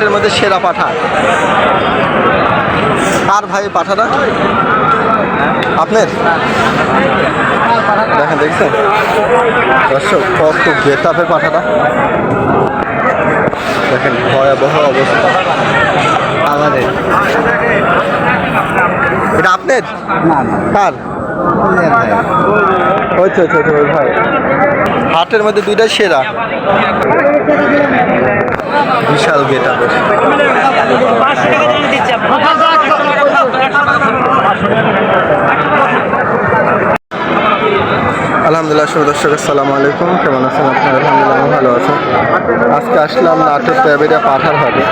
এর মধ্যে সেরা পাঠা। কার ভাই পাঠাটা? আপনার? দেখেন দেখছেন? দর্শক কত বেতাপের পাঠাটা। দেখেন ভয়াবহ অবস্থা। আমাদের। এটা আপনার? না না। কার? ওই তো, ওই ভাই। হাটের মধ্যে দুইটা সেরা। বিশাল গেট গেটাপের আলহামদুলিল্লাহ শুভ দর্শক আসসালামু আলাইকুম। কেমন আছেন আপনারা? আলহামদুলিল্লাহ আমি ভালো আছেন আজকে আসলাম নাটোর প্যাবেরিয়া পাঠার হবে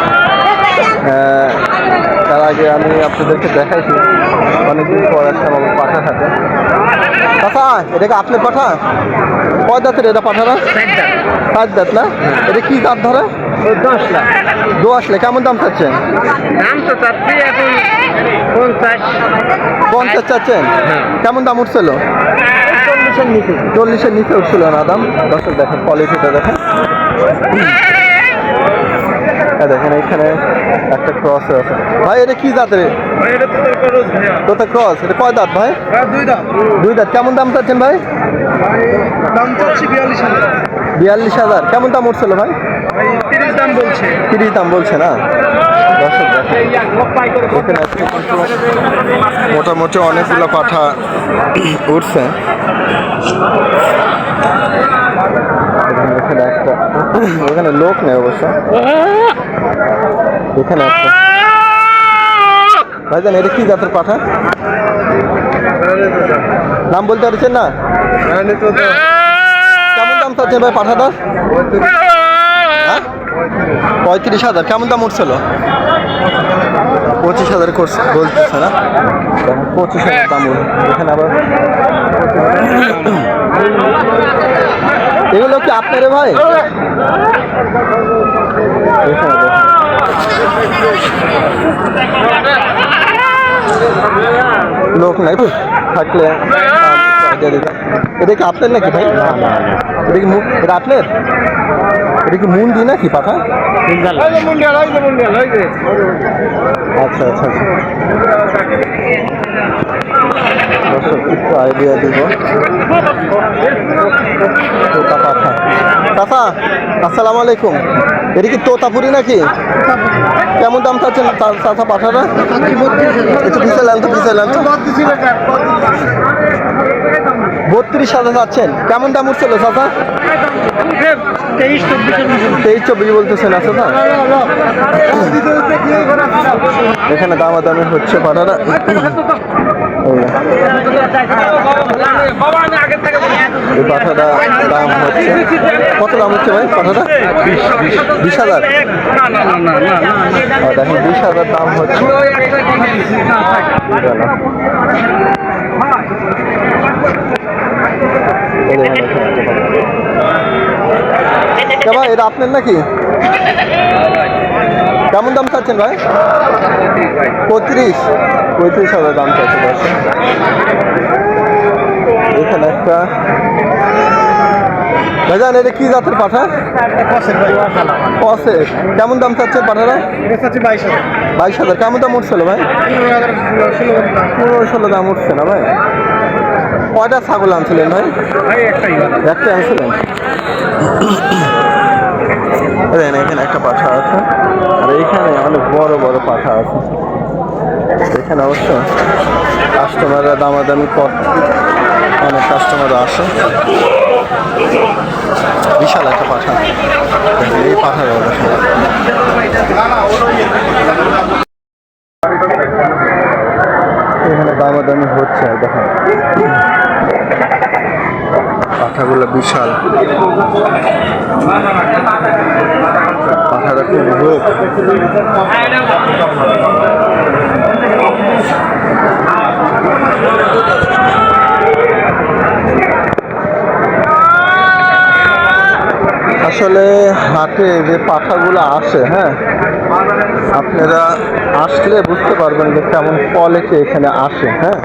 তার আগে আমি আপনাদেরকে দেখাইছি। অনেকদিন পর একটা আমার পাঠার হাটে। কথা এটা কি আপনার পাঠা? কয় দাঁতের এটা পাঠারা পাঁচ দাঁত। না? এটা কি দাঁত ধরে? দশ লাখ দোয়াশ লে কেমন দাম চাচ্ছেন? দাম তো চাচ্ছি এখন পঞ্চাশ। পঞ্চাশ চাচ্ছেন? কেমন দাম উঠছিল? চল্লিশের নিচে। চল্লিশের নিচে উঠছিল না দাম? দর্শক দেখেন কোয়ালিটিটা দেখেন। হ্যাঁ দেখেন এখানে একটা ক্রস আছে। ভাই এটা কি জাতের? তোতা ক্রস এটা কয় দাঁত ভাই? দুই দাম দুই দাঁত। কেমন দাম চাচ্ছেন ভাই দাম চাচ্ছি বিয়াল্লিশ হাজার। বিয়াল্লিশ হাজার। কেমন দাম উঠছিল ভাই? তিরিশ দাম বলছে। তিরিশ দাম বলছে না? দর্শক এখানে মোটামুটি অনেকগুলো পাঠা উঠছে। এখানে- একটা এখানে লোক নেই অবশ্য। এখানে একটা। ভাইজান এটা কি জাতের পাঠা? নাম বলতে পারছেন না? চাচ্ছেন ভাই পাঠাটা হ্যাঁ? পঁয়ত্রিশ হাজার। কেমন দাম উঠছিল? পঁচিশ হাজার কোর্স বলতেছে না? পঁচিশ হাজার দাম এখানে আবার এগুলো কি আপনারে ভাই? লোক নাই থাকলে দিয়ে দিতাম। এটা কি আপনার নাকি ভাই? এটা কি এটা আপনার এটা কি মুন্ডি নাকি পাঠা? আচ্ছা আচ্ছা আচ্ছা। একটু আইডিয়া দিব। তোতা পাঠা। চাচা আসসালামু আলাইকুম। এটা কি তোতাপুরি নাকি? কেমন দাম চাচ্ছেন পাঠাটা? একটু পিছিয়ে তো তো বত্রিশ হাজার চাচ্ছেন কেমন দাম উঠছিল চাচা? তেইশ চব্বিশ বলতেছেন, আছে না এখানে দামাদামি হচ্ছে পাঠাটা পাঠাটা দাম হচ্ছে। কত দাম হচ্ছে ভাই পাঠাটা? বিশ হাজার। দেখেন, বিশ হাজার দাম হচ্ছে এই দেখেন এখানে একটা পাঠা। কে ভাই এটা আপনার নাকি? কেমন দাম চাচ্ছেন ভাই? পঁয়ত্রিশ। পঁয়ত্রিশ হাজার দাম চাচ্ছে এখানে একটা ভাইজান, এটা কি জাতের পাঠা? কসে কেমন দাম চাচ্ছে পাঠারা বাইশ হাজার। কেমন দাম উঠছিল ভাই? পনেরো ষোলো দাম উঠছে না ভাই? কয়টা ছাগল আনছিলেন ভাই? একটা আনছিলেন? এখানে একটা পাঠা আছে। আর এখানে অনেক বড় বড় পাঠা আছে। এখানে অবশ্য কাস্টমাররা দামাদামি কর অনেক কাস্টমার আসে। বিশাল একটা পাঠা। এই পাঠার এখানে দামাদামি হচ্ছে দেখেন। পাঠাগুলো বিশাল। পাঠাটা খুব রোগ। আসলে হাটে যে পাখাগুলো আসে হ্যাঁ আপনারা আসলে বুঝতে পারবেন যে কেমন কোয়ালিটি এখানে আসে হ্যাঁ।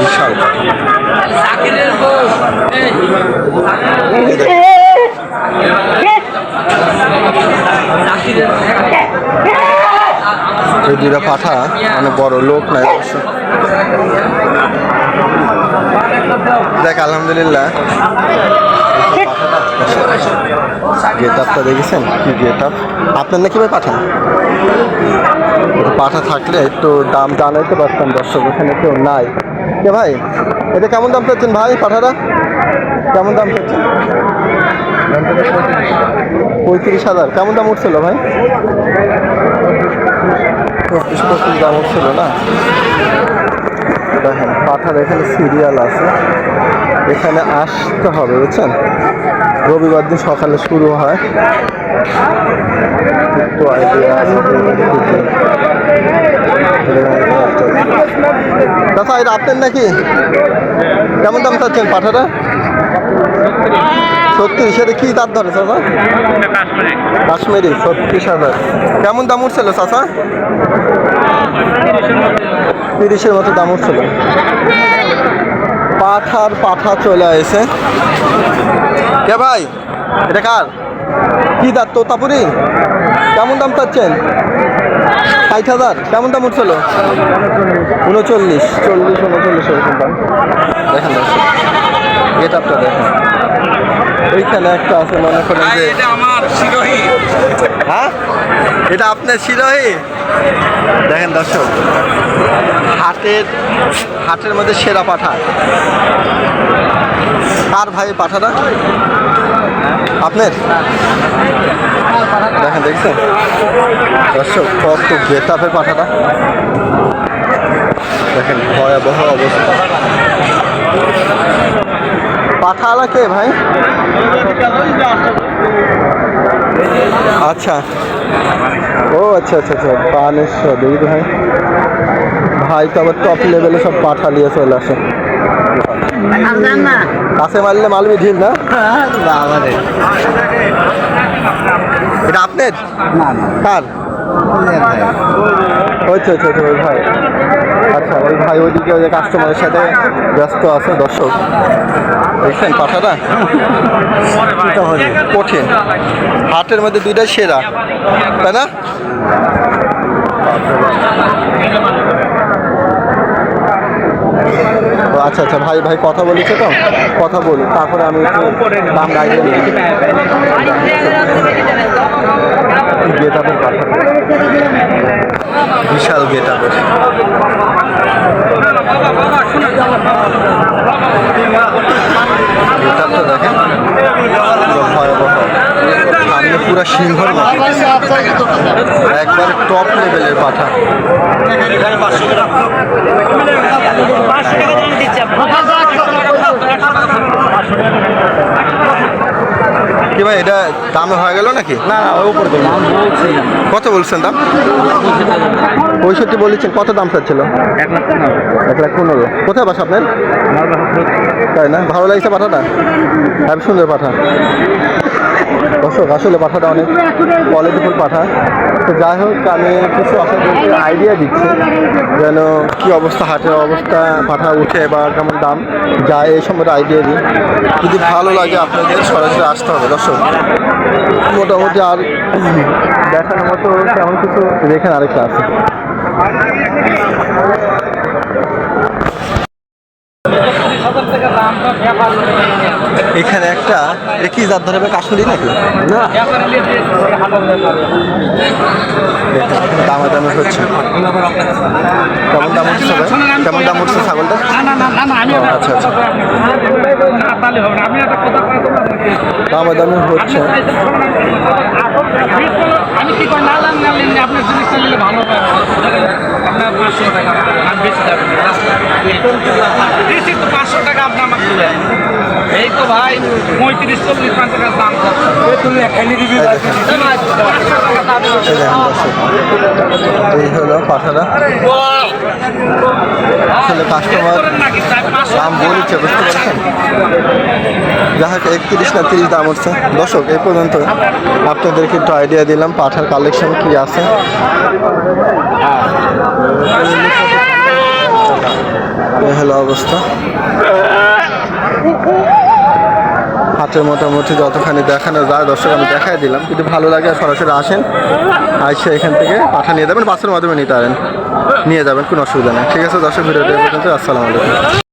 বিশাল পাঠা। অনেক বড় লোক নাই অবশ্য দেখ, আলহামদুলিল্লাহ। গেট আপটা দেখেছেন? কি গেট আপ আপনার নাকি ভাই পাঠান? পাঠা থাকলে একটু দাম জানাইতে পারতাম, দর্শক ওখানে কেউ নাই। কে ভাই? এটা কেমন দাম চাচ্ছেন ভাই, পাঠাটা? কেমন দাম চাচ্ছেন? পঁয়ত্রিশ হাজার। কেমন দাম উঠছিল ভাই? চব্বিশ পঁচিশ দাম উঠছিল না? দেখেন পাঠার এখানে সিরিয়াল আছে। এখানে আসতে হবে, বুঝছেন? রবিবার দিন সকালে শুরু হয়। আছে এটা আপনার নাকি? কেমন দাম চাচ্ছেন পাঠাটা? সত্যি, সেটা কি দাঁত ধরে, চাচা? কাশ্মীরি ছত্রিশ হাজার কেমন দাম উঠছিল চাচা? তিরিশের মতো দাম উঠছিল পাঠার পাঠা চলে এসে কে ভাই? এটা কার? কি দাঁত তোতাপুরি কেমন দাম চাচ্ছেন? ষাট হাজার। কেমন দাম উঠছিল? উনচল্লিশ। চল্লিশ উনচল্লিশ এরকম দাম। দেখেন গেট আপটা দেখেন। ওইখানে একটা আছে মনে করেন যে হ্যাঁ? এটা আপনার শিরোহী দেখেন দর্শক, হাটের হাটের মধ্যে সেরা পাঠা। কার ভাই পাঠাটা? আপনার? দেখেন, দেখছেন? দর্শক, কত বেতাপের পাঠাটা। দেখেন, ভয়াবহ অবস্থা। পাঠালা কে ভাই? আচ্ছা। ও আচ্ছা আচ্ছা আচ্ছা বানেশ্বর দেখি ভাই। ভাই তো আবার টপ লেভেলে সব পাঠা নিয়ে চলে আসে। কাছে মারলে মালবি ঢিল না? এটা আপনার? কার? আচ্ছা আচ্ছা আচ্ছা ওই ভাই। আচ্ছা ওই ভাই ওইদিকে ওই যে কাস্টমারের সাথে ব্যস্ত আছে দর্শক। দেখছেন পাঠাটা? কঠিন। হাটের মধ্যে দুইটাই সেরা তাই না ও আচ্ছা আচ্ছা ভাই ভাই, কথা বলেছে তো? কথা বলি তারপরে আমি একটু দাম আইডিয়া দিই গেট আপের কথা। বিশাল গেট আপের গেট আপটা দেখেন পুরো ভয়াবহ সামনে পুরো সিংহর একবার টপ লেভেলের পাঠা কি ভাই এটা দামে হয়ে গেল নাকি? না না উপরে কত বলছেন দাম? পঁয়ষট্টি বলেছেন কত দাম চাচ্ছিল? এক লাখ পনেরো। কোথায় বাসা আপনার? তাই না? ভালো লাগছে পাঠাটা খুব সুন্দর পাঠা দর্শক, আসলে পাঠাটা অনেক কোয়ালিটিফুল পাঠা। তো যাই হোক, আমি কিছু আপনাদেরকে আইডিয়া দিচ্ছি, যেন কি অবস্থা, হাটের অবস্থা, পাঠা উঠে বা কেমন দাম যায় এই সম্পর্কে আইডিয়া দিই। যদি ভালো লাগে, আপনাদের সরাসরি আসতে হবে, দর্শক। মোটামুটি আর দেখানোর মতো তেমন কিছু রেখেন আরেকটা আছে। এখানে একটা এটা কি জাত ধরে? কাশ্মীরি নাকি? না। দামে হচ্ছে। কেমন দাম উঠছে কেমন দাম উঠছে ছাগলটা? আচ্ছা আচ্ছা। দামাদামি হচ্ছে। পাঁচশো টাকা আপনি আমাকে দেবেন এই তো ভাই পঁয়ত্রিশ চল্লিশ পাঁচ টাকার দাম। তুমি এখানে দিবি এই হলো পাঠাটা আসলে কাস্টমার দাম বলেছে বুঝতে পারছেন? যা হোক একত্রিশ না তিরিশ দাম উঠছে দর্শক, এই পর্যন্ত আপনাদেরকে একটু আইডিয়া দিলাম, পাঠার কালেকশন কি আছে। এই হলো অবস্থা। হাটের মোটামুটি যতখানি দেখানো যায়, দর্শক, আমি দেখাই দিলাম। কিন্তু ভালো লাগে, সরাসরি আসেন আসে এখান থেকে পাঠা নিয়ে যাবেন, বাসের মাধ্যমে নিতে পারেন। নিয়ে যাবেন, কোনো অসুবিধা নেই। ঠিক আছে, দর্শক, ভিডিওটা পর্যন্ত আসসালামু আলাইকুম।